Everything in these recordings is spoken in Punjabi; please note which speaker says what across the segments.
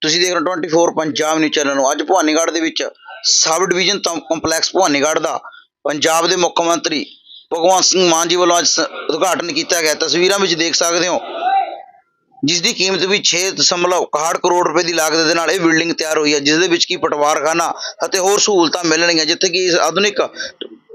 Speaker 1: ਤੁਸੀਂ ਦੇਖ ਰਹੇ ਹੋ 24 ਪੰਜਾਬ ਨਿਊਜ਼ ਚੈਨਲ ਨੂੰ। ਅੱਜ ਭਵਾਨੀਗੜ੍ਹ ਦੇ ਵਿੱਚ ਸਬ ਡਿਵੀਜ਼ਨ ਕੰਪਲੈਕਸ ਭਵਾਨੀਗੜ੍ਹ ਦਾ। ਪੰਜਾਬ ਦੇ ਮੁੱਖ ਮੰਤਰੀ ਭਗਵੰਤ ਸਿੰਘ ਮਾਨ ਜੀ ਵੱਲੋਂ ਅੱਜ ਸ- ਉਦਘਾਟਨ ਕੀਤਾ ਗਿਆ। ਤਸਵੀਰਾਂ ਵਿੱਚ ਦੇਖ ਸਕਦੇ ਹੋ ਜਿਸ ਦੀ ਕੀਮਤ ਵੀ 6.61 ਕਰੋੜ ਰੁਪਏ ਦੀ ਲਾਗਤ ਦੇ ਨਾਲ ਇਹ ਬਿਲਡਿੰਗ ਤਿਆਰ ਹੋਈ ਹੈ ਜਿਸ ਦੇ ਵਿੱਚ ਕੀ ਪਟਵਾਰਖਾਨਾ ਅਤੇ ਹੋਰ ਸਹੂਲਤਾਂ ਮਿਲਣਗੀਆਂ, ਜਿੱਥੇ ਕਿ ਇਸ ਆਧੁਨਿਕ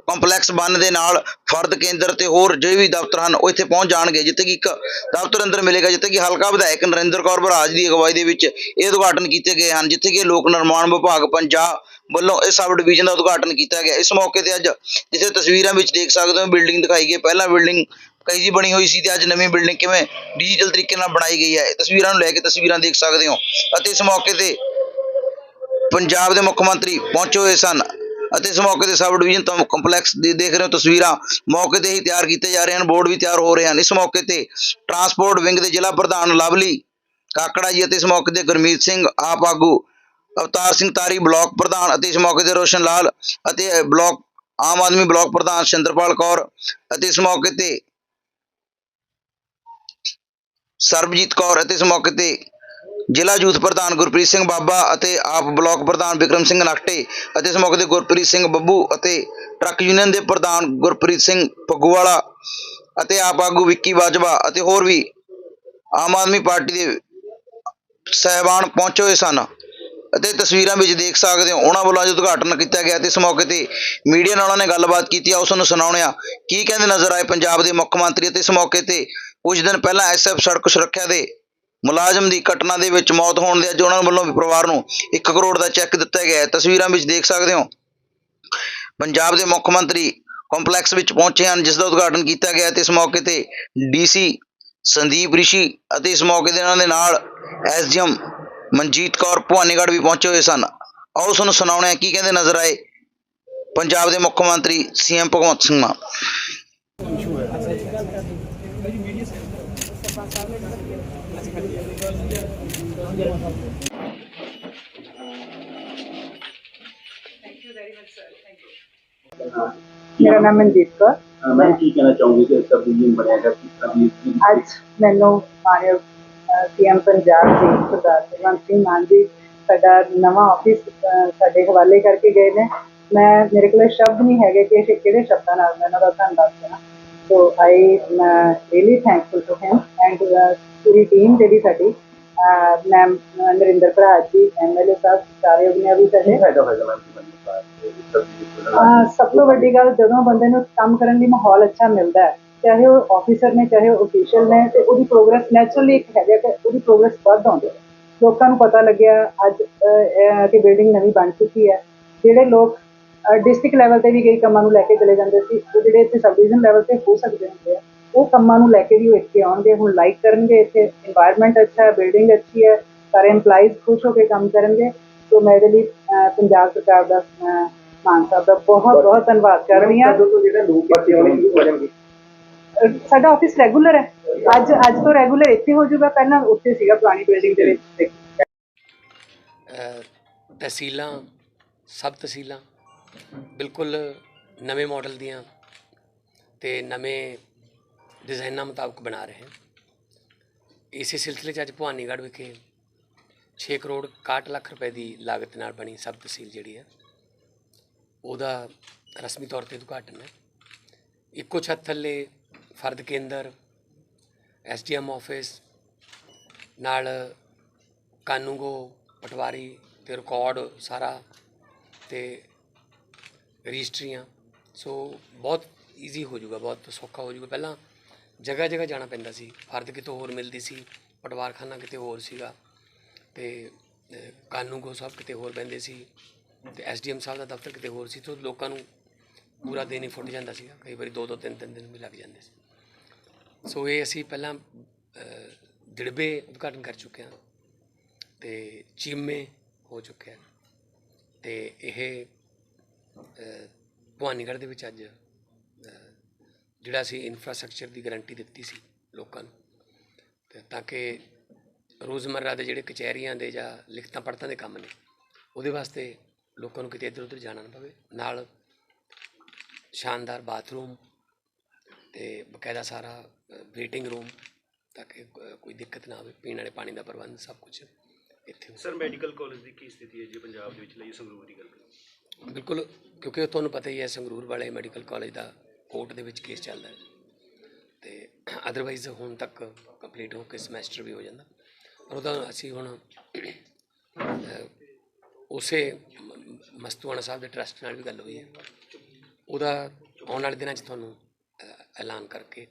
Speaker 1: ਕੰਪਲੈਕਸ ਬੰਨ ਦੇ ਨਾਲ ਫਰਦ ਕੇਂਦਰ ਤੇ ਹੋਰ ਜਿਹੜੇ ਵੀ ਦਫ਼ਤਰ ਹਨ, ਉਹ ਇੱਥੇ ਪਹੁੰਚ ਜਾਣਗੇ। ਜਿੱਥੇ ਕਿ ਇੱਕ ਦਫ਼ਤਰ ਅੰਦਰ ਮਿਲੇਗਾ, ਜਿੱਥੇ ਕਿ ਹਲਕਾ ਵਿਧਾਇਕ ਨਰਿੰਦਰ ਕੌਰ ਬਰਾਜ ਦੀ ਅਗਵਾਈ ਦੇ ਵਿੱਚ ਇਹ ਉਦਘਾਟਨ ਕੀਤੇ ਗਏ ਹਨ, ਜਿੱਥੇ ਕਿ ਲੋਕ ਨਿਰਮਾਣ ਵਿਭਾਗ ਪੰਜਾਬ ਵੱਲੋਂ ਇਹ ਸਬ ਡਿਵੀਜ਼ਨ ਦਾ ਉਦਘਾਟਨ ਕੀਤਾ ਗਿਆ। ਇਸ ਮੌਕੇ ਤੇ ਅੱਜ ਜਿੱਥੇ ਤਸਵੀਰਾਂ ਵਿੱਚ ਦੇਖ ਸਕਦੇ ਹੋ, ਬਿਲਡਿੰਗ ਦਿਖਾਈ ਗਈ ਪਹਿਲਾਂ ਬਿਲਡਿੰਗ ਕਈ ਜੀ ਬਣੀ ਹੋਈ ਸੀ ਤੇ ਅੱਜ ਨਵੀਂ ਬਿਲਡਿੰਗ ਕਿਵੇਂ ਡਿਜੀਟਲ ਤਰੀਕੇ ਨਾਲ ਬਣਾਈ ਗਈ ਹੈ। ਤਸਵੀਰਾਂ ਨੂੰ ਲੈ ਕੇ ਤਸਵੀਰਾਂ ਦੇਖ ਸਕਦੇ ਹੋ। ਅਤੇ ਇਸ ਮੌਕੇ ਤੇ ਪੰਜਾਬ ਦੇ ਮੁੱਖ ਮੰਤਰੀ ਪਹੁੰਚੇ ਹੋਏ ਸਨ। ਅਤੇ ਇਸ ਮੌਕੇ ਤੇ ਸਬ ਡਿਵੀਜ਼ਨ ਤੋਂ ਕੰਪਲੈਕਸ ਦੇ ਦੇਖ ਰਹੇ ਹੋ ਤਸਵੀਰਾਂ। ਮੌਕੇ ਤੇ ਹੀ ਤਿਆਰ ਕੀਤੇ ਜਾ ਰਹੇ ਹਨ, ਬੋਰਡ ਵੀ ਤਿਆਰ ਹੋ ਰਹੇ ਹਨ। ਇਸ ਮੌਕੇ ਤੇ ਟਰਾਂਸਪੋਰਟ ਵਿੰਗ ਦੇ ਜ਼ਿਲ੍ਹਾ ਪ੍ਰਧਾਨ ਲਵਲੀ ਕਾਕੜਾ ਜੀ ਅਤੇ ਇਸ ਮੌਕੇ ਤੇ ਗੁਰਮੀਤ ਸਿੰਘ, ਆਪ ਆਗੂ ਅਵਤਾਰ ਸਿੰਘ ਤਾਰੀ, ਬਲਾਕ ਪ੍ਰਧਾਨ ਅਤੇ ਇਸ ਮੌਕੇ ਤੇ ਰੋਸ਼ਨ ਲਾਲ ਅਤੇ ਬਲਾਕ, ਆਮ ਆਦਮੀ ਬਲਾਕ ਪ੍ਰਧਾਨ ਸਿੰਦਰਪਾਲ ਕੌਰ ਅਤੇ ਇਸ ਮੌਕੇ ਤੇ ਸਰਬਜੀਤ ਕੌਰ ਅਤੇ ਇਸ ਮੌਕੇ ਤੇ ਜ਼ਿਲ੍ਹਾ ਯੂਥ ਪ੍ਰਧਾਨ ਗੁਰਪ੍ਰੀਤ ਸਿੰਘ ਬਾਬਾ ਅਤੇ ਆਪ ਬਲਾਕ ਪ੍ਰਧਾਨ ਵਿਕਰਮ ਸਿੰਘ ਨਕਟੇ ਅਤੇ ਇਸ ਮੌਕੇ ਤੇ ਗੁਰਪ੍ਰੀਤ ਸਿੰਘ ਬੱਬੂ ਅਤੇ ਟਰੱਕ ਯੂਨੀਅਨ ਦੇ ਪ੍ਰਧਾਨ ਗੁਰਪ੍ਰੀਤ ਸਿੰਘ ਫੱਗੂਵਾਲਾ ਅਤੇ ਆਪ ਆਗੂ ਵਿੱਕੀ ਬਾਜਵਾ ਅਤੇ ਹੋਰ ਵੀ ਆਮ ਆਦਮੀ ਪਾਰਟੀ ਦੇ ਸਹਿਬਾਨ ਪਹੁੰਚੇ ਹੋਏ ਸਨ ਅਤੇ ਤਸਵੀਰਾਂ ਵਿੱਚ ਦੇਖ ਸਕਦੇ ਹੋ, ਉਹਨਾਂ ਵੱਲੋਂ ਅੱਜ ਉਦਘਾਟਨ ਕੀਤਾ ਗਿਆ ਤੇ ਇਸ ਮੌਕੇ ਤੇ ਮੀਡੀਆ ਨਾਲ ਉਹਨਾਂ ਨੇ ਗੱਲਬਾਤ ਕੀਤੀ। ਆ ਉਸ ਨੂੰ ਸੁਣਾਉਣੇ ਕੀ ਕਹਿੰਦੇ ਨਜ਼ਰ ਆਏ ਪੰਜਾਬ ਦੇ ਮੁੱਖ ਮੰਤਰੀ ਅਤੇ ਇਸ ਮੌਕੇ ਤੇ ਕੁਝ ਦਿਨ ਪਹਿਲਾਂ ਐਸਐਫ ਸੜਕ ਸੁਰੱਖਿਆ ਦੇ ਮੁਲਾਜ਼ਮ ਦੀ ਘਟਨਾ ਦੇ ਵਿੱਚ ਮੌਤ ਹੋਣ ਦੇ ਅੱਜ ਉਹਨਾਂ ਵੱਲੋਂ ਵੀ ਪਰਿਵਾਰ ਨੂੰ 1 ਕਰੋੜ ਦਾ ਚੈੱਕ ਦਿੱਤਾ ਗਿਆ ਹੈ। ਤਸਵੀਰਾਂ ਵਿੱਚ ਦੇਖ ਸਕਦੇ ਹੋ। ਪੰਜਾਬ ਦੇ ਮੁੱਖ ਮੰਤਰੀ ਕੰਪਲੈਕਸ ਵਿੱਚ ਪਹੁੰਚੇ ਹਨ, ਜਿਸ ਦਾ ਉਦਘਾਟਨ ਕੀਤਾ ਗਿਆ ਤੇ ਇਸ ਮੌਕੇ ਤੇ ਡੀਸੀ ਸੰਦੀਪ ਰਿਸ਼ੀ ਅਤੇ ਇਸ ਮੌਕੇ ਦੇ ਉਹਨਾਂ ਦੇ ਨਾਲ ਐਸਡੀਐਮ ਮਨਜੀਤ ਕੌਰ ਭਵਾਨੀਗੜ੍ਹ ਵੀ ਪਹੁੰਚੇ ਹੋਏ ਸਨ। ਆਓ ਤੁਹਾਨੂੰ ਸੁਣਾਉਣੇ ਹੈ ਕੀ ਕਹਿੰਦੇ ਨਜ਼ਰ ਆਏ ਪੰਜਾਬ ਦੇ ਮੁੱਖ ਮੰਤਰੀ ਸੀਐਮ ਭਗਵੰਤ ਸਿੰਘ ਮਾਨ।
Speaker 2: ਮੇਰਾ ਨਾਮ ਮਨਜੀਤ ਕੌਰ।
Speaker 3: ਅਹ ਮੈਂ ਕੀ ਕਹਿਣਾ ਚਾਹੂੰਗੀ ਕਿ ਸਬ ਡਿਵੀਜ਼ਨ ਬਣਿਆ ਹੈ ਕਿਸ ਤਰ੍ਹਾਂ ਦੀ ਇਸ
Speaker 2: ਅੱਜ ਮੈਨੂੰ ਮਾਨਯੋਗ ਸੀਐਮ ਪੰਜਾਬ ਜੀ ਸਰਦਾਰ ਭਗਵੰਤ ਸਿੰਘ ਮਾਨ ਜੀ ਸਾਡਾ ਨਵਾਂ ਆਫਿਸ ਸਾਡੇ ਹਵਾਲੇ ਕਰਕੇ ਗਏ ਨੇ। ਮੈਂ ਮੇਰੇ ਕੋਲ ਸ਼ਬਦ ਨਹੀਂ ਹੈਗੇ ਕਿ ਇਹ ਕਿਹੜੇ ਸ਼ਬਦਾਂ ਨਾਲ ਮੈਂ ਉਹਨਾਂ ਦਾ ਧੰਨਵਾਦ ਕਰਾਂ। So I really thankful to him and Puri team ਜਿਹੜੀ ਸਾਡੀ ਮੈਮ ਨਰਿੰਦਰ ਭਰਾਜ ਜੀ ਐਮਐਲਏ ਸਾਹਿਬ ਸਾਰੇ ਉਹਨੇ ਵੀ
Speaker 3: ਫਾਇਦਾ ਹੋਏਗਾ ਮੈਮ
Speaker 2: ਅਹ ਸਭ ਤੋਂ ਵੱਡੀ ਗੱਲ ਜਦੋਂ ਬੰਦੇ ਨੂੰ ਕੰਮ ਕਰਨ ਲਈ ਮਾਹੌਲ ਅੱਛਾ ਮਿਲਦਾ ਹੈ ਚਾਹੇ ਉਹ ਆਫੀਸਰ ਨੇ ਚਾਹੇ ਉਹ ਅਫੀਸ਼ੀਅਲ ਨੇ ਤੇ ਉਹਦੀ ਪ੍ਰੋਗਰੈਸ ਨੈਚੁਰਲੀ ਇੱਕ ਹੈਗਾ ਕਿ ਉਹਦੀ ਪ੍ਰੋਗਰੈਸ ਵੱਧ ਆਉਂਦੀ ਹੈ। ਲੋਕਾਂ ਨੂੰ ਪਤਾ ਲੱਗਿਆ ਅੱਜ ਕਿ ਬਿਲਡਿੰਗ ਨਵੀਂ ਬਣ ਚੁੱਕੀ ਹੈ। ਜਿਹੜੇ ਲੋਕ ਡਿਸਟ੍ਰਿਕਟ ਲੈਵਲ ਤੇ ਵੀ ਕਈ ਕੰਮਾਂ ਨੂੰ ਲੈ ਕੇ ਚਲੇ ਜਾਂਦੇ ਸੀ ਉਹ ਜਿਹੜੇ ਇੱਥੇ ਸਬ ਡਿਵੀਜ਼ਨ ਲੈਵਲ ਤੇ ਹੋ ਸਕਦੇ ਹੁੰਦੇ ਆ। ਉਹ ਕੰਮਾਂ ਨੂੰ ਲੈ ਕੇ ਵੀ ਇੱਥੇ ਆਉਣਗੇ ਹੁਣ ਲਾਈਕ ਕਰਨਗੇ ਇੱਥੇ এনवायरमेंट ਅੱਛਾ ਹੈ ਬਿਲਡਿੰਗ ਅੱਛੀ ਹੈ ਸਾਰੇ EMPLOYEES ਖੁਸ਼ ਹੋ ਕੇ ਕੰਮ ਕਰਨਗੇ ਸੋ ਮੈਂ ਲਈ ਪੰਜਾਬ ਸਰਕਾਰ ਦਾ ਮਾਨ ਸਾਹਿਬ ਦਾ ਬਹੁਤ ਬਹੁਤ ਧੰਨਵਾਦ ਕਰ ਰਹੀ ਹਾਂ। ਸਾਡਾ ਆਫਿਸ ਰੈਗੂਲਰ ਹੈ। ਅੱਜ ਅੱਜ ਤੋਂ ਰੈਗੂਲਰ ਇੱਥੇ ਹੋ ਜਾਊਗਾ ਪਹਿਲਾਂ ਉੱਥੇ ਸੀਗਾ ਪੁਰਾਣੀ ਬਿਲਡਿੰਗ ਦੇ ਵਿੱਚ।
Speaker 4: ਤਹਿਸੀਲਾਂ ਸਬ ਤਹਿਸੀਲਾਂ ਬਿਲਕੁਲ ਨਵੇਂ ਮਾਡਲ ਦੀਆਂ ਤੇ ਨਵੇਂ ਡਿਜ਼ਾਈਨਾਂ ਮੁਤਾਬਕ ਬਣਾ ਰਹੇ ਹਾਂ ਇਸੇ ਸਿਲਸਿਲੇ 'ਚ ਅੱਜ ਭਵਾਨੀਗੜ੍ਹ ਵਿਖੇ 6 ਕਰੋੜ 61 ਲੱਖ ਰੁਪਏ ਦੀ ਲਾਗਤ ਨਾਲ ਬਣੀ ਸਬ ਤਹਿਸੀਲ ਜਿਹੜੀ ਹੈ ਉਹਦਾ ਰਸਮੀ ਤੌਰ ਤੇ ਉਦਘਾਟਨ ਹੈ ਇੱਕੋ ਛੱਤ ਥੱਲੇ ਫਰਦ ਕੇਂਦਰ ਐਸਡੀਐਮ ਆਫਿਸ ਨਾਲ ਕਾਨੂੰਗੋ ਪਟਵਾਰੀ ਤੇ ਰਿਕਾਰਡ ਸਾਰਾ ਤੇ ਰਜਿਸਟਰੀਆਂ ਸੋ ਬਹੁਤ ਈਜ਼ੀ ਹੋ ਜਾਊਗਾ ਬਹੁਤ ਸੌਖਾ ਹੋ ਜਾਊਗਾ ਪਹਿਲਾਂ ਜਗ੍ਹਾ ਜਗ੍ਹਾ ਜਾਣਾ ਪੈਂਦਾ ਸੀ। ਫਰਦ ਕਿਤੋਂ ਹੋਰ ਮਿਲਦੀ ਸੀ ਪਟਵਾਰਖਾਨਾ ਕਿਤੇ ਹੋਰ ਸੀਗਾ ਤੇ ਅਹ, ਕਾਨੂੰਗੋ ਸਾਹਿਬ ਕਿਤੇ ਹੋਰ ਬੈਂਦੇ ਸੀ ਤੇ ਐਸਡੀਐਮ ਸਾਹਿਬ ਦਾ ਦਫ਼ਤਰ ਕਿਤੇ ਹੋਰ ਸੀ ਤੋਂ ਲੋਕਾਂ ਨੂੰ ਪੂਰਾ ਦਿਨ ਹੀ ਫੁੱਟ ਜਾਂਦਾ ਸੀਗਾ। ਕਈ ਵਾਰੀ ਦੋ ਦੋ ਤਿੰਨ ਤਿੰਨ ਦਿਨ ਵੀ ਲੱਗ ਜਾਂਦੇ ਸੀ। ਸੋ ਇਹ ਅਸੀਂ ਪਹਿਲਾਂ ਦਿੜਬੇ ਉਦਘਾਟਨ ਕਰ ਚੁੱਕੇ ਹਾਂ ਤੇ ਚੀਮੇ ਹੋ ਚੁੱਕਿਆ ਤੇ ਇਹ ਭਵਾਨੀਗੜ੍ਹ ਦੇ ਵਿੱਚ ਅੱਜ ਜਿਹੜਾ ਅਸੀਂ ਇਨਫਰਾਸਟ੍ਰਕਚਰ ਦੀ ਗਾਰੰਟੀ ਦਿੱਤੀ ਸੀ ਲੋਕਾਂ ਨੂੰ ਤੇ ਤਾਂ ਕਿ ਰੋਜ਼ਮਰਰਾ ਦੇ ਜਿਹੜੇ ਕਚਹਿਰੀਆਂ ਦੇ ਜਾਂ ਲਿਖਤਾਂ ਪੜਤਾਂ ਦੇ ਕੰਮ ਨੇ ਉਹਦੇ ਵਾਸਤੇ ਲੋਕਾਂ ਨੂੰ ਕਿਤੇ ਇੱਧਰ ਉੱਧਰ ਜਾਣਾ ਨਾ ਪਵੇ। ਨਾਲ ਸ਼ਾਨਦਾਰ ਬਾਥਰੂਮ ਤੇ ਬਕਾਇਦਾ ਸਾਰਾ ਵੇਟਿੰਗ ਰੂਮ ਤਾਂ ਕਿ ਕੋਈ ਦਿੱਕਤ ਨਾ ਆਵੇ ਪੀਣ ਵਾਲੇ ਪਾਣੀ ਦਾ ਪ੍ਰਬੰਧ ਸਭ ਕੁਝ ਇੱਥੇ
Speaker 3: ਸਰ ਮੈਡੀਕਲ ਕਾਲਜ ਦੀ ਕੀ ਸਥਿਤੀ ਹੈ ਜੀ ਪੰਜਾਬ ਦੇ ਵਿੱਚ ਲਈ ਸੰਗਰੂਰ ਦੀ ਗੱਲ
Speaker 4: ਬਿਲਕੁਲ ਕਿਉਂਕਿ ਤੁਹਾਨੂੰ ਪਤਾ ਹੀ ਹੈ ਸੰਗਰੂਰ ਵਾਲੇ ਮੈਡੀਕਲ ਕਾਲਜ ਦਾ ਕੋਰਟ ਦੇ ਵਿੱਚ ਕੇਸ ਚੱਲਦਾ ਹੈ। ਤੇ ਅਦਰਵਾਈਜ਼ ਹੁਣ ਤੱਕ ਕੰਪਲੀਟ ਹੋ ਕੇ ਸਮੈਸਟਰ ਵੀ ਹੋ ਜਾਂਦਾ। ਪਰ ਉਹਦਾ ਅਸੀਂ ਹੁਣ ਉਸੇ ਮਸਤੂਆਣਾ ਸਾਹਿਬ ਦੇ ਟਰਸਟ ਨਾਲ ਵੀ ਗੱਲ ਹੋਈ ਹੈ। ਉਹਦਾ ਆਉਣ ਵਾਲੇ ਦਿਨਾਂ 'ਚ ਤੁਹਾਨੂੰ ਐਲਾਨ ਕਰਕੇ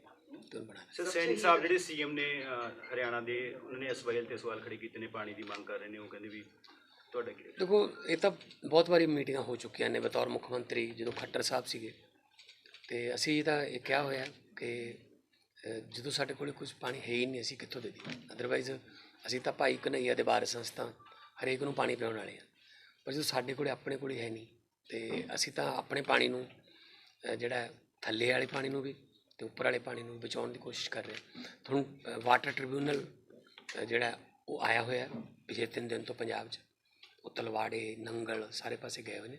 Speaker 4: ਤੁਹਾਨੂੰ ਬਣਾ
Speaker 3: ਸਰ ਸੈਣੀ ਸਾਹਿਬ ਜਿਹੜੇ ਸੀਐਮ ਨੇ ਹਰਿਆਣਾ ਦੇ ਉਹਨਾਂ ਨੇ ਅਸਵਾਇਲ ਤੇ ਸਵਾਲ ਖੜੇ ਕੀਤੇ ਨੇ ਪਾਣੀ ਦੀ ਮੰਗ ਕਰ ਰਹੇ ਨੇ ਉਹ ਕਹਿੰਦੇ ਵੀ ਤੁਹਾਡਾ ਕੀ
Speaker 4: ਦੇਖੋ ਇਹ ਤਾਂ ਬਹੁਤ ਵਾਰੀ ਮੀਟਿੰਗਾਂ ਹੋ ਚੁੱਕੀਆਂ ਨੇ ਬਤੌਰ ਮੁੱਖ ਮੰਤਰੀ ਜਦੋਂ ਖੱਟਰ ਸਾਹਿਬ ਸੀਗੇ। ਤੇ ਅਸੀਂ ਤਾਂ ਇਹ ਕਿਹਾ ਹੋਇਆ ਕਿ ਜਦੋਂ ਸਾਡੇ ਕੋਲੇ ਕੁਝ ਪਾਣੀ ਹੈ ਹੀ ਨਹੀਂ, ਅਸੀਂ ਕਿੱਥੋਂ ਦੇ ਦਈਏ? ਅਦਰਵਾਈਜ਼ ਅਸੀਂ ਤਾਂ ਭਾਈ ਕਨਈਆ ਦੇ ਬਾਰਸ ਸੰਸਥਾ, ਹਰੇਕ ਨੂੰ ਪਾਣੀ ਪਿਆਉਣ ਵਾਲੇ ਆ ਪਰ ਜਦੋਂ ਸਾਡੇ ਕੋਲੇ ਆਪਣੇ ਕੋਲੇ ਹੈ ਨਹੀਂ, ਤੇ ਅਸੀਂ ਤਾਂ ਆਪਣੇ ਪਾਣੀ ਨੂੰ ਜਿਹੜਾ ਥੱਲੇ ਵਾਲੇ ਪਾਣੀ ਨੂੰ ਵੀ ਤੇ ਉੱਪਰ ਵਾਲੇ ਪਾਣੀ ਨੂੰ ਬਚਾਉਣ ਦੀ ਕੋਸ਼ਿਸ਼ ਕਰ ਰਹੇ ਹਾਂ। ਤੁਹਾਨੂੰ ਵਾਟਰ ਟ੍ਰਿਬਿਊਨਲ ਜਿਹੜਾ ਉਹ ਆਇਆ ਹੋਇਆ ਪਿਛਲੇ ਤਿੰਨ ਦਿਨ ਤੋਂ ਪੰਜਾਬ 'ਚ। ਉਹ ਤਲਵਾੜੇ, ਨੰਗਲ ਸਾਰੇ ਪਾਸੇ ਗਏ ਹੋਏ ਨੇ।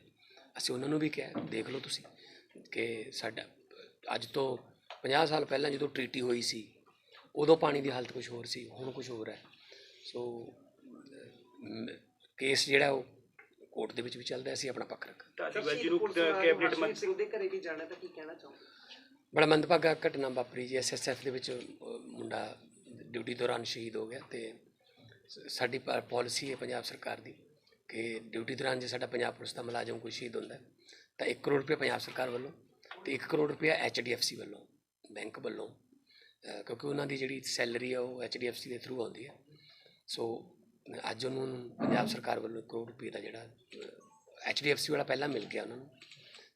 Speaker 4: ਅਸੀਂ ਉਹਨਾਂ ਨੂੰ ਵੀ ਕਿਹਾ, ਦੇਖ ਲਓ ਤੁਸੀਂ। ਕਿ ਸਾਡਾ ਅੱਜ ਤੋਂ 50 ਸਾਲ ਪਹਿਲਾਂ ਜਦੋਂ ਟ੍ਰੀਟੀ ਹੋਈ ਸੀ ਉਦੋਂ ਪਾਣੀ ਦੀ ਹਾਲਤ ਕੁਝ ਹੋਰ ਸੀ ਹੁਣ ਕੁਝ ਹੋਰ ਹੈ। ਸੋ ਕੇਸ ਜਿਹੜਾ ਉਹ ਕੋਰਟ ਦੇ ਵਿੱਚ ਵੀ ਚੱਲਦਾ ਅਸੀਂ ਆਪਣਾ ਪੱਖ ਰੱਖ
Speaker 3: ਧਾਲੀਵਾਲ ਜੀ ਨੂੰ ਕੈਬਨਿਟ ਮੰਤਰੀ
Speaker 5: ਸਿੰਘ ਦੇ ਘਰੇ ਵੀ ਜਾਣਾ ਤਾਂ ਕੀ ਕਹਿਣਾ ਚਾਹੋਗੇ?
Speaker 4: ਬੜਾ ਮੰਦਭਾਗਾ ਘਟਨਾ ਵਾਪਰੀ ਜੀ ਐਸਐਸਐਫ ਦੇ ਵਿੱਚ ਮੁੰਡਾ ਡਿਊਟੀ ਦੌਰਾਨ ਸ਼ਹੀਦ ਹੋ ਗਿਆ ਤੇ ਸ- ਸਾਡੀ ਪਾਲਿਸੀ ਹੈ ਪੰਜਾਬ ਸਰਕਾਰ ਦੀ ਕਿ ਡਿਊਟੀ ਦੌਰਾਨ ਜੇ ਸਾਡਾ ਪੰਜਾਬ ਪੁਲਿਸ ਦਾ ਮੁਲਾਜ਼ਮ ਕੋਈ ਸ਼ਹੀਦ ਹੁੰਦਾ ਹੈ, ਤਾਂ 1 ਕਰੋੜ ਰੁਪਏ ਪੰਜਾਬ ਸਰਕਾਰ ਵੱਲੋਂ ਤੇ 1 ਕਰੋੜ ਰੁਪਏ ਐਚਡੀਐਫਸੀ ਵੱਲੋਂ, ਬੈਂਕ ਵੱਲੋਂ ਕਿਉਂਕਿ ਉਹਨਾਂ ਦੀ ਜਿਹੜੀ ਸੈਲਰੀ ਆ ਉਹ ਐਚਡੀਐਫਸੀ ਦੇ ਥਰੂ ਆਉਂਦੀ ਹੈ। ਸੋ ਅੱਜ ਉਹਨੂੰ ਪੰਜਾਬ ਸਰਕਾਰ ਵੱਲੋਂ 1 ਕਰੋੜ ਰੁਪਏ ਦਾ ਜਿਹੜਾ ਐਚਡੀਐਫਸੀ ਵਾਲਾ ਪਹਿਲਾਂ ਮਿਲ ਗਿਆ ਉਹਨਾਂ ਨੂੰ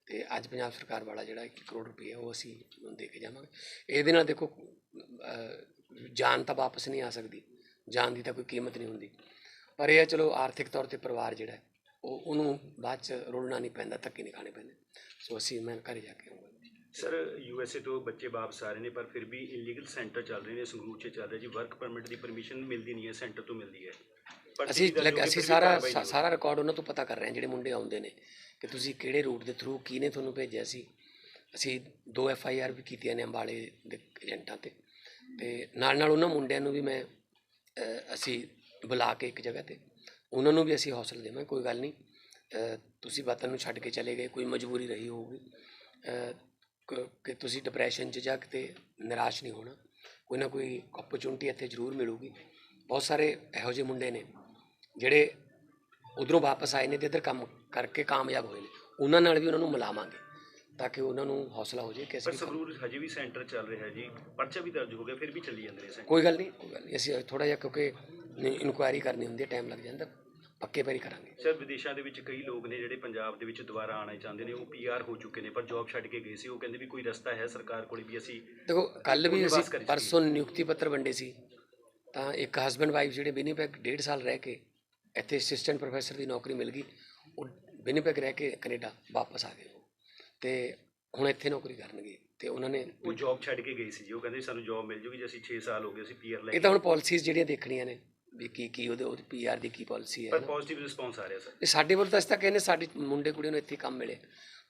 Speaker 4: ਤੇ ਅੱਜ ਪੰਜਾਬ ਸਰਕਾਰ ਵਾਲਾ ਜਿਹੜਾ 1 ਕਰੋੜ ਰੁਪਏ ਉਹ ਅਸੀਂ ਦੇ ਕੇ ਜਾਵਾਂਗੇ। ਇਹਦੇ ਨਾਲ ਦੇਖੋ ਜਾਨ ਤਾਂ ਵਾਪਸ ਨਹੀਂ ਆ ਸਕਦੀ, ਜਾਨ ਦੀ ਤਾਂ ਕੋਈ ਕੀਮਤ ਨਹੀਂ ਹੁੰਦੀ। ਪਰ ਇਹ ਹੈ ਚਲੋ ਆਰਥਿਕ ਤੌਰ ਤੇ ਪਰਿਵਾਰ ਜਿਹੜਾ ਉਹ ਉਹਨੂੰ ਬਾਅਦ ਚ ਰੋਲਣਾ ਨਹੀਂ ਪੈਂਦਾ ਧੱਕੇ ਨਹੀਂ ਖਾਣੇ ਪੈਂਦੇ। ਸੋ ਅਸੀਂ ਮੈਂ ਘਰੇ ਜਾ ਕੇ ਆਊਂਗਾ
Speaker 3: ਸਰ ਯੂਐਸਏ ਤੋਂ ਬੱਚੇ ਵਾਪਸ ਆ ਰਹੇ ਨੇ ਪਰ ਫਿਰ ਵੀ ਇਲੀਗਲ ਸੈਂਟਰ ਚੱਲ ਰਹੇ ਨੇ ਸੰਗਰੂਰ 'ਚ ਚੱਲ ਰਿਹਾ ਜੀ। ਵਰਕ ਪਰਮਿਟ ਦੀ ਪਰਮਿਸ਼ਨ ਮਿਲਦੀ ਨਹੀਂ ਹੈ ਸੈਂਟਰ ਤੋਂ ਮਿਲਦੀ ਹੈ।
Speaker 4: ਅਸੀਂ ਅਸੀਂ ਸਾਰਾ ਸਾਰਾ ਰਿਕਾਰਡ ਉਹਨਾਂ ਤੋਂ ਪਤਾ ਕਰ ਰਹੇ ਹਾਂ ਜਿਹੜੇ ਮੁੰਡੇ ਆਉਂਦੇ ਨੇ ਕਿ ਤੁਸੀਂ ਕਿਹੜੇ ਰੂਟ ਦੇ ਥਰੂ ਕਿਹਨੇ ਤੁਹਾਨੂੰ ਭੇਜਿਆ ਸੀ। ਅਸੀਂ ਦੋ ਐਫ ਆਈ ਆਰ ਵੀ ਕੀਤੀਆਂ ਨੇ ਅੰਬਾਲੇ ਦੇ ਏਜੰਟਾਂ ਤੇ। ਤੇ ਨਾਲ ਨਾਲ ਉਹਨਾਂ ਮੁੰਡਿਆਂ ਨੂੰ ਵੀ ਮੈਂ ਅਸੀਂ ਬੁਲਾ ਕੇ ਇੱਕ ਜਗ੍ਹਾ ਤੇ ਉਹਨਾਂ ਨੂੰ ਵੀ ਅਸੀਂ ਹੌਸਲਾ ਦੇਵਾਂ ਕੋਈ ਗੱਲ ਨਹੀਂ। ਤੁਸੀਂ ਵਤਨ ਨੂੰ ਛੱਡ ਕੇ ਚਲੇ ਗਏ ਕੋਈ ਮਜਬੂਰੀ ਰਹੀ ਹੋਊਗੀ। ਕ- ਤੁਸੀਂ ਡਿਪਰੈਸ਼ਨ 'ਚ ਜਾ ਕੇ ਨਿਰਾਸ਼ ਨਹੀਂ ਹੋਣਾ। ਕੋਈ ਨਾ ਕੋਈ ਓਪਰਚੁਨਿਟੀ ਇੱਥੇ ਜ਼ਰੂਰ ਮਿਲੂਗੀ। ਬਹੁਤ ਸਾਰੇ ਇਹੋ ਜਿਹੇ ਮੁੰਡੇ ਨੇ ਜਿਹੜੇ ਉਧਰੋਂ ਵਾਪਸ ਆਏ ਨੇ ਤੇ ਇੱਧਰ ਕੰਮ ਕਰਕੇ ਕਾਮਯਾਬ ਹੋਏ ਨੇ। ਉਹਨਾਂ ਨਾਲ ਵੀ ਉਹਨਾਂ ਨੂੰ ਮਿਲਾਵਾਂਗੇ ਤਾਂ ਕਿ ਉਹਨਾਂ ਨੂੰ ਹੌਸਲਾ ਹੋ ਜਾਏ ਕਿ ਅਸੀਂ
Speaker 3: ਸੰਗਰੂਰ ਹਜੇ ਵੀ ਸੈਂਟਰ ਚੱਲ ਰਿਹਾ ਜੀ। ਪਰਚਾ ਵੀ ਦਰਜ ਹੋ ਗਿਆ ਫਿਰ ਵੀ ਚੱਲੀ ਜਾਂਦੇ ਨੇ
Speaker 4: ਕੋਈ ਗੱਲ ਨਹੀਂ ਕੋਈ ਗੱਲ ਨਹੀਂ। ਅਸੀਂ ਥੋੜਾ ਜਿਹਾ ਕਿਉਂਕਿ ਇਨਕੁਆਇਰੀ ਕਰਨੀ ਹੁੰਦੀ ਹੈ ਟਾਈਮ ਲੱਗ ਜਾਂਦਾ। ਪੱਕੇ ਪੈਰੀ ਕਰਾਂਗੇ।
Speaker 3: ਸਰ ਵਿਦੇਸ਼ਾਂ ਦੇ ਵਿੱਚ ਕਈ ਲੋਕ ਨੇ ਜਿਹੜੇ ਪੰਜਾਬ ਦੇ ਵਿੱਚ ਦੁਬਾਰਾ ਆਉਣਾ ਚਾਹੁੰਦੇ ਨੇ ਉਹ ਪੀਆਰ ਹੋ ਚੁੱਕੇ ਨੇ ਪਰ ਜੌਬ ਛੱਡ ਕੇ ਗਏ ਸੀ। ਉਹ ਕਹਿੰਦੇ ਵੀ ਕੋਈ ਰਸਤਾ ਹੈ ਸਰਕਾਰ ਕੋਲ ਵੀ ਅਸੀਂ
Speaker 4: ਦੇਖੋ ਕੱਲ ਵੀ ਅਸੀਂ। ਪਰਸੋਂ ਨਿਯੁਕਤੀ ਪੱਤਰ ਵੰਡੇ ਸੀ। ਤਾਂ ਇੱਕ ਹਸਬੰਡ ਵਾਈਫ ਜਿਹੜੇ ਵਿਨੀਪੈਗ ਡੇਢ ਸਾਲ ਰਹਿ ਕੇ ਇੱਥੇ ਅਸਿਸਟੈਂਟ ਪ੍ਰੋਫੈਸਰ ਦੀ ਨੌਕਰੀ ਮਿਲ ਗਈ। ਉਹ ਵਿਨੀਪੈਗ ਰਹਿ ਕੇ ਕੈਨੇਡਾ ਵਾਪਸ ਆ ਗਏ ਉਹ। ਤੇ ਹੁਣ ਇੱਥੇ ਨੌਕਰੀ ਕਰਨਗੇ ਤੇ ਉਹਨਾਂ ਨੇ
Speaker 3: ਉਹ ਜੌਬ ਛੱਡ ਕੇ ਗਏ ਸੀ ਜੀ। ਉਹ ਕਹਿੰਦੇ ਸਾਨੂੰ ਜੌਬ ਮਿਲ ਜੂਗੀ ਜੇ ਅਸੀਂ 6 ਸਾਲ ਹੋ ਗਏ ਅਸੀਂ ਪੀਆਰ ਲੈ
Speaker 4: ਇਹ ਤਾਂ ਹੁਣ ਪਾਲਿਸੀਜ਼ ਜਿਹੜੀਆਂ ਦੇਖਣੀਆਂ ਨੇ। ਵੀ ਕੀ ਕੀ ਉਹਦੇ ਉਹਦੀ ਪੀਆਰ ਦੀ ਕੀ ਪਾਲਿਸੀ ਹੈ।
Speaker 3: ਪਰ ਪੋਜ਼ਿਟਿਵ ਰਿਸਪੌਂਸ ਆ ਰਿਹਾ ਸਰ।
Speaker 4: ਇਹ ਸਾਡੇ ਵੱਲ ਤਾਂ ਅਸੀਂ ਤਾਂ ਕਹਿੰਦੇ ਸਾਡੇ ਮੁੰਡੇ ਕੁੜੀਆਂ ਨੂੰ ਇੱਥੇ ਕੰਮ ਮਿਲੇ।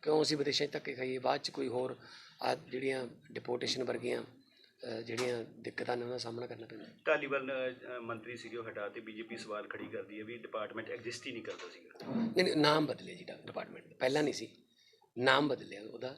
Speaker 4: ਕਿਉਂ ਅਸੀਂ ਵਿਦੇਸ਼ਾਂ 'ਚ ਧੱਕੇ ਖਾਈਏ? ਬਾਅਦ 'ਚ ਕੋਈ ਹੋਰ ਆ ਜਿਹੜੀਆਂ ਡਿਪੋਰਟੇਸ਼ਨ ਵਰਗੀਆਂ ਜਿਹੜੀਆਂ ਦਿੱਕਤਾਂ ਨੇ ਉਹਨਾਂ ਦਾ ਸਾਹਮਣਾ ਕਰਨਾ ਪੈਂਦਾ।
Speaker 3: ਅ, ਮੰਤਰੀ ਸੀਗੇ ਉਹ ਹਟਾ ਤੇ ਬੀਜੇਪੀ ਸਵਾਲ ਖੜੀ ਕਰਦੀ ਹੈ ਵੀ ਡਿਪਾਰਟਮੈਂਟ ਐਗਜ਼ਿਸਟ ਹੀ ਨਹੀਂ ਕਰਦਾ ਸੀਗਾ।
Speaker 4: ਨਹੀਂ ਨਹੀਂ, ਨਾਮ ਬਦਲੇ ਜੀ ਡਿਪਾਰਟਮੈਂਟ ਪਹਿਲਾਂ ਨਹੀਂ ਸੀ। ਨਾਮ ਬਦਲਿਆ ਉਹਦਾ।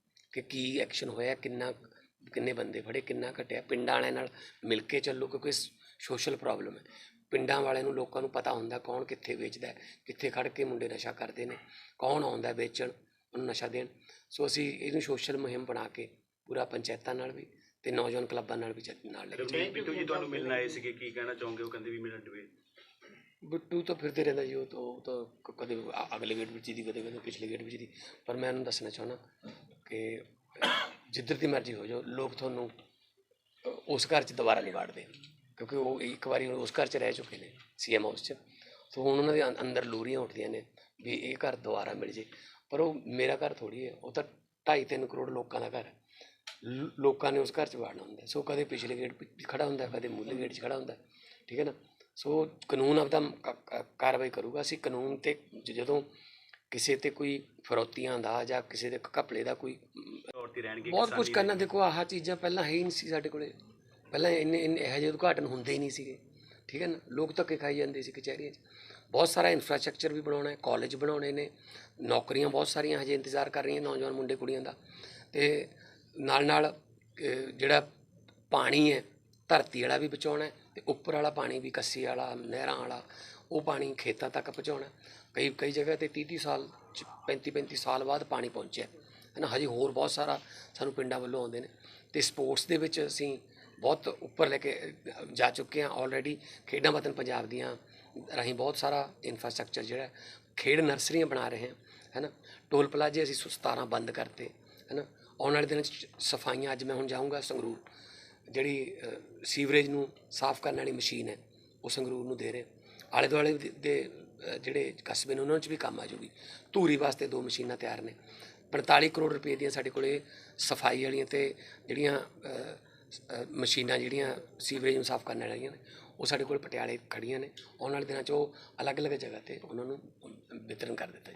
Speaker 4: ਕਿ ਕੀ ਐਕਸ਼ਨ ਹੋਇਆ ਕਿੰਨਾ ਕਿੰਨੇ ਬੰਦੇ ਫੜੇ ਕਿੰਨਾ ਘਟਿਆ? ਪਿੰਡਾਂ ਵਾਲਿਆਂ ਨਾਲ ਮਿਲ ਕੇ ਚੱਲੋ ਕਿਉਂਕਿ ਸੋਸ਼ਲ ਪ੍ਰੋਬਲਮ ਹੈ। ਪਿੰਡਾਂ ਵਾਲਿਆਂ ਨੂੰ ਲੋਕਾਂ ਨੂੰ ਪਤਾ ਹੁੰਦਾ ਕੌਣ ਕਿੱਥੇ ਵੇਚਦਾ ਕਿੱਥੇ ਖੜ ਕੇ ਮੁੰਡੇ ਨਸ਼ਾ ਕਰਦੇ ਨੇ ਕੌਣ ਆਉਂਦਾ ਵੇਚਣ ਉਹਨੂੰ ਨਸ਼ਾ ਦੇਣ। ਸੋ ਅਸੀਂ ਇਹਨੂੰ ਸੋਸ਼ਲ ਮੁਹਿੰਮ ਬਣਾ ਕੇ ਪੂਰਾ ਪੰਚਾਇਤਾਂ ਨਾਲ ਵੀ ਤੇ ਨੌਜਵਾਨ ਕਲੱਬਾਂ ਨਾਲ ਵੀ ਨਾਲ ਲੈ ਕੇ
Speaker 3: ਬਿੱਟੂ ਜੀ ਤੁਹਾਨੂੰ ਮਿਲਣ ਆਏ ਸੀਗੇ ਕੀ ਕਹਿਣਾ ਚਾਹੋਗੇ? ਉਹ ਕਹਿੰਦੇ ਵੀ ਮਿਲਣ ਦਵੇ
Speaker 4: ਬਿੱਟੂ ਤਾਂ ਫਿਰਦੇ ਰਹਿੰਦਾ ਜੀ ਉਹ ਤਾਂ ਕਦੇ ਅਗਲੇ ਗੇਟ ਵਿੱਚ ਦੀ ਕਦੇ ਕਦੇ ਪਿਛਲੇ ਗੇਟ ਵਿੱਚ ਦੀ। ਪਰ ਮੈਂ ਉਹਨੂੰ ਦੱਸਣਾ ਚਾਹੁੰਦਾ ਕਿ ਜਿੱਧਰ ਦੀ ਮਰਜ਼ੀ ਹੋ ਜਾਓ ਲੋਕ ਤੁਹਾਨੂੰ ਉਸ ਘਰ 'ਚ ਦੁਬਾਰਾ ਨਹੀਂ ਵਾੜਦੇ ਕਿਉਂਕਿ ਉਹ ਇੱਕ ਵਾਰੀ ਉਸ ਘਰ 'ਚ ਰਹਿ ਚੁੱਕੇ ਨੇ ਸੀਐਮ ਹਾਊਸ 'ਚ। ਸੋ ਹੁਣ ਉਹਨਾਂ ਦੇ ਅੰ- ਅੰਦਰ ਲੂਰੀਆਂ ਉੱਠਦੀਆਂ ਨੇ ਵੀ ਇਹ ਘਰ ਦੁਬਾਰਾ ਮਿਲ ਜੇ। ਪਰ ਉਹ ਮੇਰਾ ਘਰ ਥੋੜੀ ਹੈ ਉਹ ਤਾਂ 2.5 3 ਕਰੋੜ ਲੋਕਾਂ ਦਾ ਘਰ ਹੈ। ਲ- ਲੋਕਾਂ ਨੇ ਉਸ ਘਰ 'ਚ ਵਾੜਨਾ ਹੁੰਦਾ ਹੈ। ਸੋ ਕਦੇ ਪਿਛਲੇ ਗੇਟ 'ਤੇ ਖੜਾ ਹੁੰਦਾ ਹੈ, ਕਦੇ ਮੂਲੇ ਗੇਟ 'ਚ ਖੜਾ ਹੁੰਦਾ ਹੈ। ਠੀਕ ਹੈ ਨਾ? ਸੋ ਕਾਨੂੰਨ ਆਪਦਾ ਕ- ਕ- ਕਾਰਵਾਈ ਕਰੂਗਾ। ਅਸੀਂ ਕਾਨੂੰਨ ਤੇ ਜ- ਜਦੋਂ ਕਿਸੇ ਤੇ ਕੋਈ ਫਰੋਤੀਆਂ ਦਾ ਜਾਂ ਕਿਸੇ ਦੇ ਘਪਲੇ ਦਾ ਕੋਈ
Speaker 3: ਤੌਰ ਤੇ ਰਹਿਣਗੇ
Speaker 4: ਬਹੁਤ ਕੁਝ ਕਰਨਾ। ਦੇਖੋ ਆਹ ਚੀਜ਼ਾਂ ਪਹਿਲਾਂ ਹੈ ਹੀ ਨਹੀਂ ਸੀ ਸਾਡੇ ਕੋਲੇ। ਪਹਿਲਾਂ ਇੰਨੇ ਇੰਨੇ ਇਹੋ ਜਿਹੇ ਉਦਘਾਟਨ ਹੁੰਦੇ ਹੀ ਨਹੀਂ ਸੀਗੇ। ਠੀਕ ਹੈ ਨਾ? ਲੋਕ ਧੱਕੇ ਖਾਈ ਜਾਂਦੇ ਸੀ ਕਚਹਿਰੀਆਂ 'ਚ। ਬਹੁਤ ਸਾਰਾ ਇਨਫਰਾਸਟ੍ਰਕਚਰ ਵੀ ਬਣਾਉਣਾ ਹੈ ਕਾਲਜ ਬਣਾਉਣੇ ਨੇ ਨੌਕਰੀਆਂ ਬਹੁਤ ਸਾਰੀਆਂ ਹਜੇ ਇੰਤਜ਼ਾਰ ਕਰ ਰਹੀਆਂ ਨੌਜਵਾਨ ਮੁੰਡੇ ਕੁੜੀਆਂ ਦਾ। ਤੇ ਨਾਲ ਨਾਲ ਜਿਹੜਾ ਪਾਣੀ ਹੈ ਧਰਤੀ ਵਾਲਾ ਵੀ ਬਚਾਉਣਾ ਹੈ ਤੇ ਉੱਪਰ ਵਾਲਾ ਪਾਣੀ ਵੀ ਕੱਸੀ ਵਾਲਾ ਨਹਿਰਾਂ ਵਾਲਾ ਉਹ ਪਾਣੀ ਖੇਤਾਂ ਤੱਕ ਪਹੁੰਚਾਉਣਾ। ਕਈ ਕਈ ਜਗ੍ਹਾ ਤੇ 30 30 ਸਾਲ 35 35 ਸਾਲ ਬਾਅਦ ਪਾਣੀ ਪਹੁੰਚਿਆ। ਹੈ ਨਾ ਹਜੇ ਹੋਰ ਬਹੁਤ ਸਾਰਾ ਸਾਨੂੰ ਪਿੰਡਾਂ ਵੱਲੋਂ ਆਉਂਦੇ ਨੇ। ਤੇ ਸਪੋਰਟਸ ਦੇ ਵਿੱਚ ਅਸੀਂ ਬਹੁਤ ਉੱਪਰ ਲੈ ਕੇ ਜਾ ਚੁੱਕੇ ਹਾਂ ਆਲਰੇਡੀ ਖੇਡਾਂ ਵਤਨ ਪੰਜਾਬ ਦੀਆਂ ਰਾਹੀਂ ਬਹੁਤ ਸਾਰਾ ਇਨਫਰਾਸਟ੍ਰਕਚਰ ਜਿਹੜਾ ਖੇਡ ਨਰਸਰੀਆਂ ਬਣਾ ਰਹੇ ਹਾਂ। ਹੈ ਨਾ ਟੋਲ ਪਲਾਜ਼ੇ ਅਸੀਂ 17 ਬੰਦ ਕਰਤੇ। ਹੈ ਨਾ ਆਉਣ ਵਾਲੇ ਦਿਨਾਂ 'ਚ ਸਫਾਈਆਂ ਅੱਜ ਮੈਂ ਹੁਣ ਜਾਊਂਗਾ ਸੰਗਰੂਰ। ਜਿਹੜੀ ਸੀਵਰੇਜ ਨੂੰ ਸਾਫ਼ ਕਰਨ ਵਾਲੀ ਮਸ਼ੀਨ ਹੈ, ਉਹ ਸੰਗਰੂਰ ਨੂੰ ਦੇ ਰਹੇ ਆਲੇ ਦੁਆਲੇ ਦੇ- ਜਿਹੜੇ ਕਸਬੇ ਨੇ ਉਹਨਾਂ 'ਚ ਵੀ ਕੰਮ ਆ ਜੂਗੀ ਧੂਰੀ ਵਾਸਤੇ ਦੋ ਮਸ਼ੀਨਾਂ ਤਿਆਰ ਨੇ। 45 ਕਰੋੜ ਰੁਪਏ ਦੀਆਂ ਸਾਡੇ ਕੋਲੇ ਸਫ਼ਾਈ ਵਾਲੀਆਂ ਤੇ ਜਿਹੜੀਆਂ ਮਸ਼ੀਨਾਂ ਜਿਹੜੀਆਂ ਸੀਵਰੇਜ ਨੂੰ ਸਾਫ਼ ਕਰਨ ਵਾਲੀਆਂ ਨੇ, ਉਹ ਸਾਡੇ ਕੋਲ ਪਟਿਆਲੇ ਖੜੀਆਂ ਨੇ। ਆਉਣ ਵਾਲੇ ਦਿਨਾਂ 'ਚ ਉਹ ਅਲੱਗ-ਅਲੱਗ ਜਗ੍ਹਾ ਤੇ ਉਹਨਾਂ ਨੂੰ ਵਿਤਰਨ ਕਰ ਦਿੱਤਾ